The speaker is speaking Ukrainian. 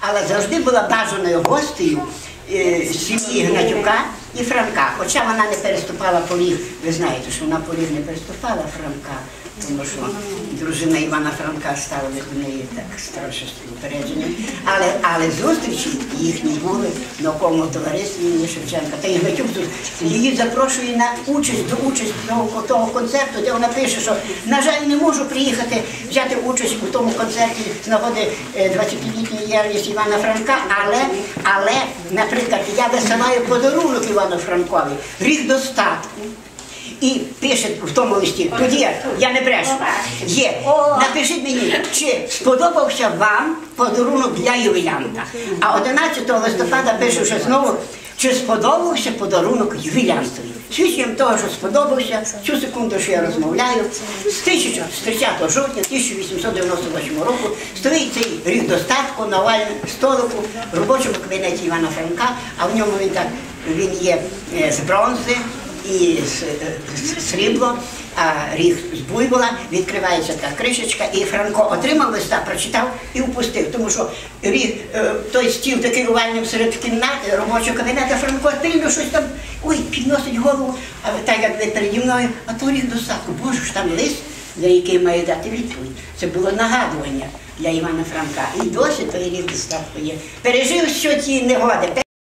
але завжди була бажаною гостею е, сім'ї Гнатюка і Франка. Хоча вона не переступала поріг, ви знаєте, що вона поріг не переступала Франка, тому що дружина Івана Франка стала від неї так страшно упередження. Але, але зустрічі їхні були в науковому товаристві імені Шевченка. Та і Гнатюк тут її запрошує на участь до участі того, того концерту, де вона пише, що на жаль, не можу приїхати взяти участь у тому концерті з нагоди е, 20-літньої діяльності Івана Франка, але, але, наприклад, я висилаю подарунок Івану Франкові, рік достатку. І пише в тому листі, тоді я не брешу. Є. Напишіть мені, чи сподобався вам подарунок для ювілянта. А 11 листопада пише що знову, чи сподобався подарунок ювілянтові. Свідченням того, що сподобався, цю секунду, що я розмовляю, з 1000 з 30 жовтня 1898 року стоїть цей рік достатку на овальному столику в робочому кабінеті Івана Франка, а в ньому він так він є е, з бронзи і е, срібло, а ріг з буйвола, відкривається та кришечка, і Франко отримав листа, прочитав і впустив. Тому що ріг, е, той стіл такий овальним серед кімнати, робочого кабінету, Франко тильно щось там, ой, підносить голову, а так як ви переді мною, а то ріг достатку. Боже ж там лист, за який має дати відповідь. Це було нагадування для Івана Франка. І досі той ріг достатку є. Пережив що ті негоди.